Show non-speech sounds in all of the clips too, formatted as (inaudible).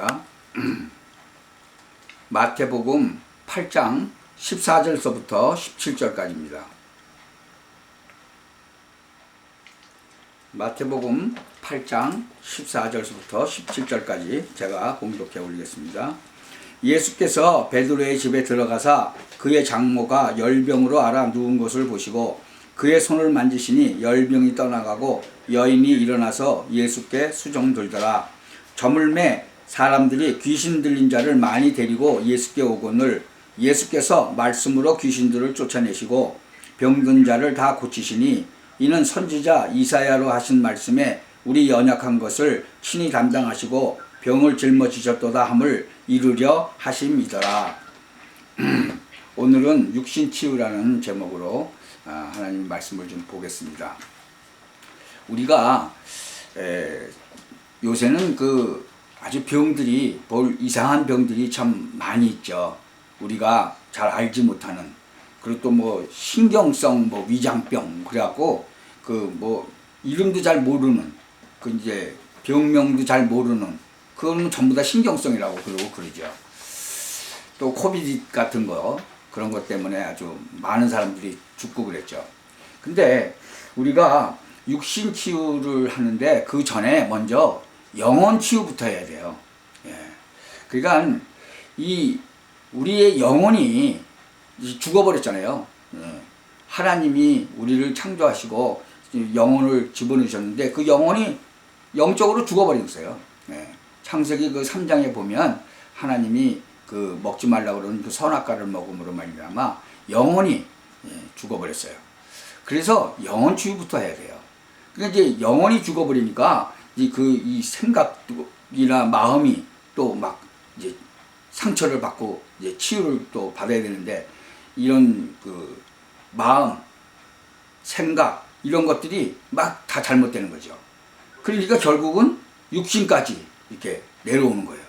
보겠습니다. (clears throat) 마태복음 8장 14절서부터 17절까지입니다. 마태복음 8장 14절서부터 17절까지 제가 봉독해 올리겠습니다. 예수께서 베드로의 집에 들어가사 그의 장모가 열병으로 알아 누운 것을 보시고 그의 손을 만지시니 열병이 떠나가고 여인이 일어나서 예수께 수종들더라. 저물매 사람들이 귀신 들린 자를 많이 데리고 예수께 오거늘 예수께서 말씀으로 귀신들을 쫓아내시고 병든 자를 다 고치시니 이는 선지자 이사야로 하신 말씀에 우리 연약한 것을 친히 담당하시고 병을 짊어지셨도다 함을 이루려 하심이더라. (clears throat) 오늘은 육신 치유라는 제목으로 아, 하나님 말씀을 좀 보겠습니다. 우리가 에, 요새는 그 아주 병들이 볼 이상한 병들이 참 많이 있죠. 우리가 잘 알지 못하는 그리고 또 뭐 신경성 뭐 위장병 그래갖고 그 뭐 이름도 잘 모르는 그 이제 병명도 잘 모르는 그거는 전부 다 신경성이라고 그러고 그러죠. 또 코비드 같은 거 그런 것 때문에 아주 많은 사람들이 죽고 그랬죠. 근데 우리가 육신 치유를 하는데 그 전에 먼저 영혼 치유부터 해야 돼요. 예. 그러니까 이 우리의 영혼이 죽어버렸잖아요. 예. 하나님이 우리를 창조하시고 영혼을 집어넣으셨는데 그 영혼이 영적으로 죽어버린 거예요. 예. 창세기 그 3장에 보면 하나님이 그 먹지 말라고 그러는 그 선악과를 먹음으로 말미암아 영혼이 예, 죽어버렸어요. 그래서 영혼 치유부터 해야 돼요. 그러니까 이제 영혼이 죽어버리니까 그 이 생각이나 마음이 또 막 이제 상처를 받고 이제 치유를 또 받아야 되는데 이런 그 마음, 생각 이런 것들이 막 다 잘못되는 거죠. 그러니까 결국은 육신까지 이렇게 내려오는 거예요.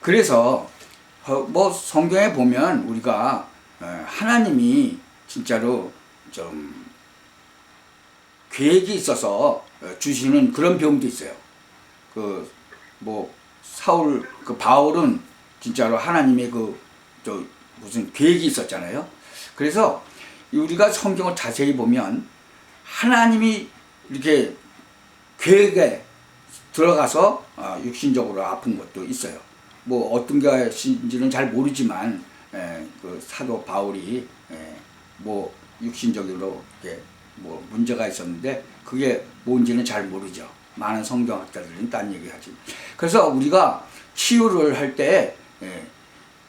그래서 어, 뭐 성경에 보면 우리가 어, 하나님이 진짜로 좀 계획이 있어서 어, 주시는 그런 병도 있어요. 그 뭐 사울 그 바울은 진짜로 하나님의 그 저 무슨 계획이 있었잖아요. 그래서 우리가 성경을 자세히 보면 하나님이 이렇게 계획에 들어가서 어, 육신적으로 아픈 것도 있어요. 뭐 어떤 것인지는 잘 모르지만 에, 그 사도 바울이 에, 뭐 육신적으로 이렇게 뭐 문제가 있었는데 그게 뭔지는 잘 모르죠. 많은 성경학자들은 딴 얘기하지. 그래서 우리가 치유를 할때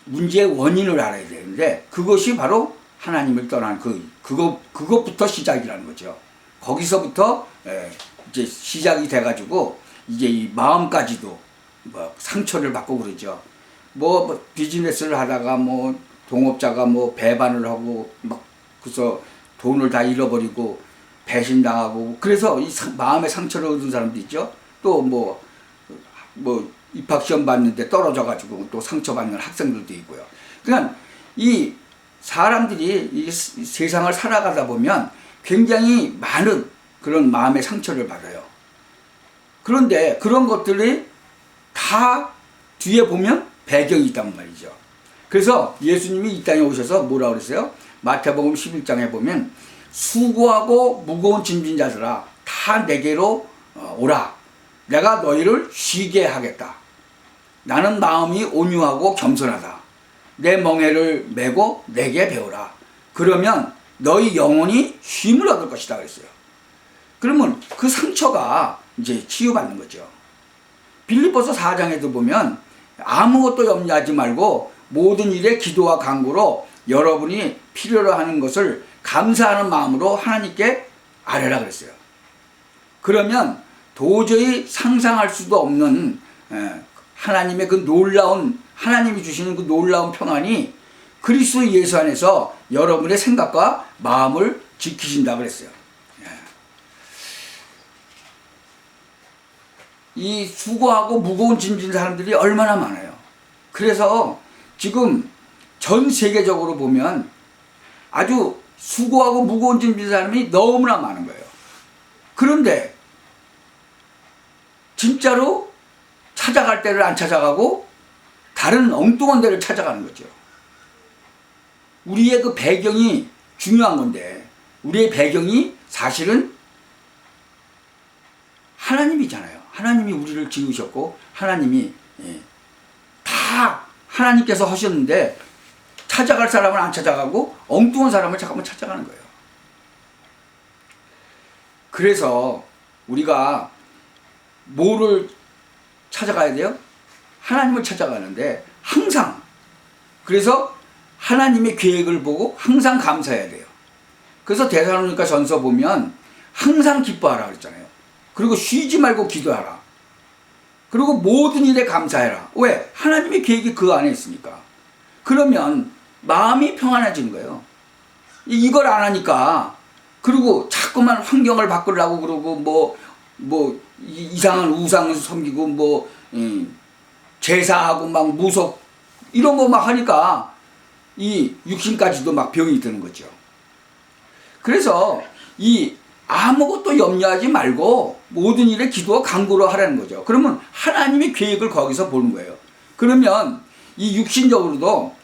문제의 원인을 알아야 되는데 그것이 바로 하나님을 떠난 그 그것 그것부터 시작이라는 거죠. 거기서부터 에, 이제 시작이 돼가지고 이제 이 마음까지도 뭐 상처를 받고 그러죠. 뭐, 뭐 비즈니스를 하다가 뭐 동업자가 뭐 배반을 하고 막 그래서 돈을 다 잃어버리고 배신당하고 그래서 이 상- 마음의 상처를 얻은 사람도 있죠. 또뭐뭐 입학 시험 봤는데 떨어져 가지고 또 상처 받는 학생들도 있고요. 그러니까 이 사람들이 이 스- 세상을 살아가다 보면 굉장히 많은 그런 마음의 상처를 받아요. 그런데 그런 것들이 다 뒤에 보면 배경이 있단 말이죠. 그래서 예수님이 이 땅에 오셔서 뭐라 그랬어요? 마태복음 11장에 보면 수고하고 무거운 짐진 자들아 다 내게로 어, 오라. 내가 너희를 쉬게 하겠다. 나는 마음이 온유하고 겸손하다. 내 멍에를 메고 내게 배우라. 그러면 너희 영혼이 쉼을 얻을 것이다 그랬어요. 그러면 그 상처가 이제 치유받는 거죠. 빌립보서 4장에도 보면 아무것도 염려하지 말고 모든 일에 기도와 간구로 여러분이 필요로 하는 것을 감사하는 마음으로 하나님께 아뢰라 그랬어요. 그러면 도저히 상상할 수도 없는 에, 하나님의 그 놀라운 하나님이 주시는 그 놀라운 평안이 그리스도 예수 안에서 여러분의 생각과 마음을 지키신다 그랬어요. 이 수고하고 무거운 짐진 사람들이 얼마나 많아요. 그래서 지금 전 세계적으로 보면 아주 수고하고 무거운 짐 진 사람이 너무나 많은 거예요. 그런데 진짜로 찾아갈 데를 안 찾아가고 다른 엉뚱한 데를 찾아가는 거죠. 우리의 그 배경이 중요한 건데 우리의 배경이 사실은 하나님이잖아요. 하나님이 우리를 지으셨고 하나님이 예, 다 하나님께서 하셨는데 찾아갈 사람을 안 찾아가고 엉뚱한 사람을 잠깐만 찾아가는 거예요. 그래서 우리가 뭐를 찾아가야 돼요? 하나님을 찾아가는데 항상 그래서 하나님의 계획을 보고 항상 감사해야 돼요. 그래서 대사로니까 전서 보면 항상 기뻐하라 그랬잖아요. 그리고 쉬지 말고 기도하라. 그리고 모든 일에 감사해라. 왜? 하나님의 계획이 그 안에 있으니까. 그러면 마음이 평안해지는 거예요. 이걸 안 하니까 그리고 자꾸만 환경을 바꾸려고 그러고 뭐뭐 이상한 우상을 섬기고 뭐 음, 제사하고 막 무속 이런 거 막 하니까 이 육신까지도 막 병이 드는 거죠. 그래서 이 아무것도 염려하지 말고 모든 일에 기도와 간구로 하라는 거죠. 그러면 하나님의 계획을 거기서 보는 거예요. 그러면 이 육신적으로도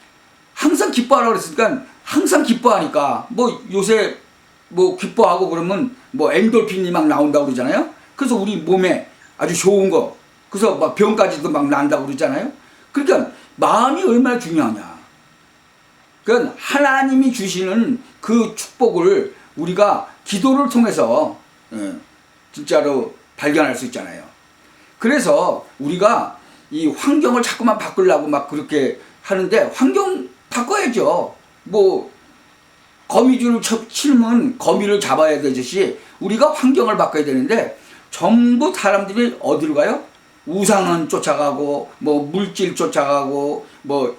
항상 기뻐하라고 그랬으니까 항상 기뻐하니까 뭐 요새 뭐 기뻐하고 그러면 뭐 엔돌핀이 막 나온다고 그러잖아요. 그래서 우리 몸에 아주 좋은 거 그래서 막 병까지도 막 난다고 그러잖아요. 그러니까 마음이 얼마나 중요하냐. 그러니까 하나님이 주시는 그 축복을 우리가 기도를 통해서 예, 진짜로 발견할 수 있잖아요. 그래서 우리가 이 환경을 자꾸만 바꾸려고 막 그렇게 하는데 환경 바꿔야죠. 뭐 거미줄을 쳐- 치면 거미를 잡아야 되듯이 우리가 환경을 바꿔야 되는데 전부 사람들이 어디로 가요? 우상은 쫓아가고 뭐 물질 쫓아가고 뭐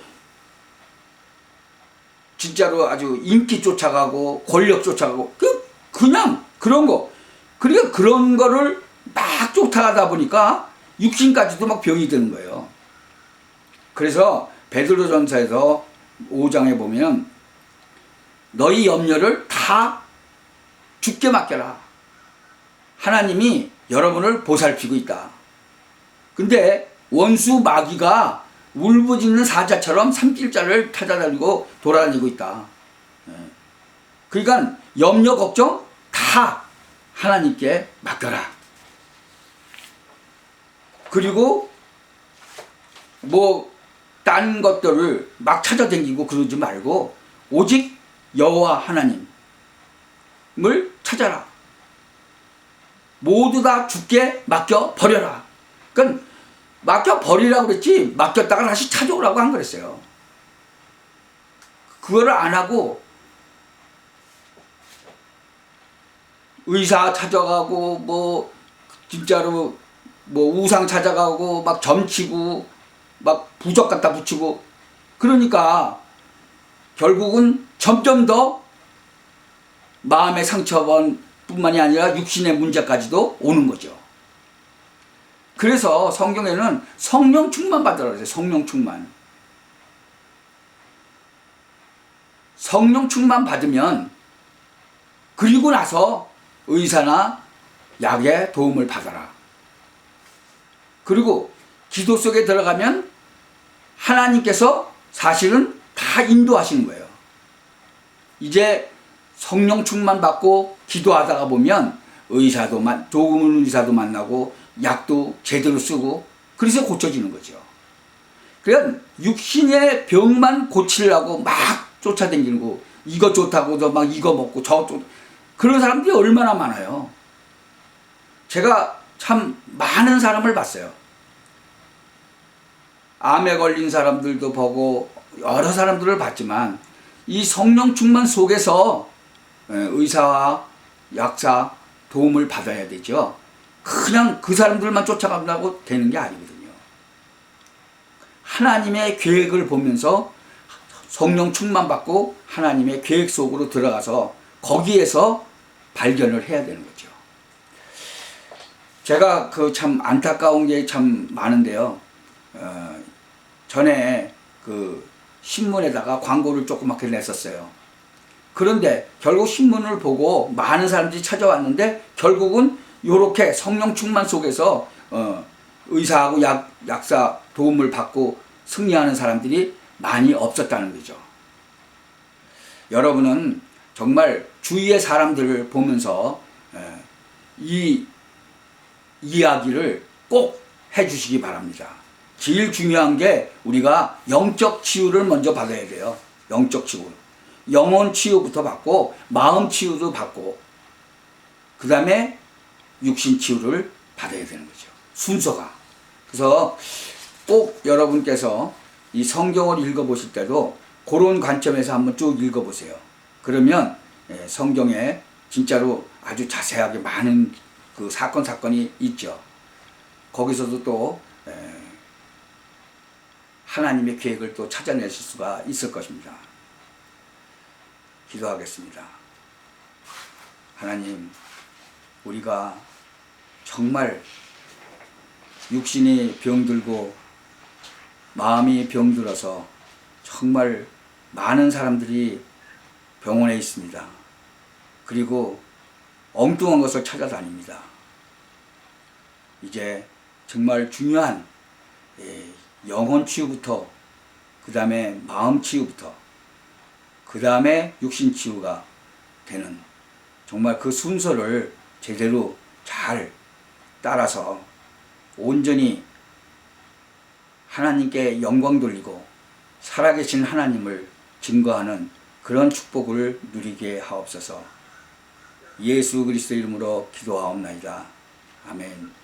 진짜로 아주 인기 쫓아가고 권력 쫓아가고 그 그냥 그런 거 그러니까 그런 거를 막 쫓아가다 보니까 육신까지도 막 병이 드는 거예요. 그래서 베드로전서에서 5장에 보면 너희 염려를 다 죽게 맡겨라. 하나님이 여러분을 보살피고 있다. 근데 원수 마귀가 울부짖는 사자처럼 삼킬자를 찾아다니고 돌아다니고 있다. 예. 그러니까 염려 걱정 다 하나님께 맡겨라. 그리고 뭐 딴 것들을 막 찾아다니고 그러지 말고 오직 여호와 하나님을 찾아라. 모두 다 죽게 맡겨 버려라. 그러니까 맡겨 버리라고 그랬지 맡겼다가 다시 찾아오라고 안 그랬어요. 그거를 안 하고 의사 찾아가고 뭐 진짜로 뭐 우상 찾아가고 막 점치고 막 부적 갖다 붙이고 그러니까 결국은 점점 더 마음의 상처번 뿐만이 아니라 육신의 문제까지도 오는 거죠. 그래서 성경에는 성령 충만 받으라 그래요. 성령 충만. 성령 충만 받으면 그리고 나서 의사나 약의 도움을 받아라. 그리고 기도 속에 들어가면 하나님께서 사실은 다 인도하시는 거예요. 이제 성령 충만 받고 기도하다가 보면 의사도 만 조금은 의사도 만나고 약도 제대로 쓰고 그래서 고쳐지는 거죠. 그냥 육신의 병만 고치려고 막 쫓아다니고 이거 좋다고도 막 이거 먹고 저 좋. 그런 사람들이 얼마나 많아요. 제가 참 많은 사람을 봤어요. 암에 걸린 사람들도 보고 여러 사람들을 봤지만 이 성령 충만 속에서 예, 의사와 약사 도움을 받아야 되죠. 그냥 그 사람들만 쫓아간다고 되는 게 아니거든요. 하나님의 계획을 보면서 성령 충만 받고 하나님의 계획 속으로 들어가서 거기에서 발견을 해야 되는 거죠. 제가 그 참 안타까운 게 참 많은데요. 어, 전에 그 신문에다가 광고를 조그맣게 냈었어요. 그런데 결국 신문을 보고 많은 사람들이 찾아왔는데 결국은 요렇게 성령 충만 속에서 어, 의사하고 약, 약사 도움을 받고 승리하는 사람들이 많이 없었다는 거죠. 여러분은 정말 주위의 사람들을 보면서 예, 이 이야기를 꼭 해주시기 바랍니다. 제일 중요한 게 우리가 영적 치유를 먼저 받아야 돼요. 영적 치유. 영혼 치유부터 받고 마음 치유도 받고 그 다음에 육신 치유를 받아야 되는 거죠. 순서가. 그래서 꼭 여러분께서 이 성경을 읽어보실 때도 그런 관점에서 한번 쭉 읽어보세요. 그러면 예, 성경에 진짜로 아주 자세하게 많은 그 사건 사건이 있죠. 거기서도 또 예, 하나님의 계획을 또 찾아내실 수가 있을 것입니다. 기도하겠습니다. 하나님, 우리가 정말 육신이 병들고 마음이 병들어서 정말 많은 사람들이 병원에 있습니다. 그리고 엉뚱한 것을 찾아다닙니다. 이제 정말 중요한 예, 영혼 치유부터 그 다음에 마음 치유부터 그 다음에 육신 치유가 되는 정말 그 순서를 제대로 잘 따라서 온전히 하나님께 영광 돌리고 살아계신 하나님을 증거하는 그런 축복을 누리게 하옵소서. 예수 그리스도 이름으로 기도하옵나이다. 아멘.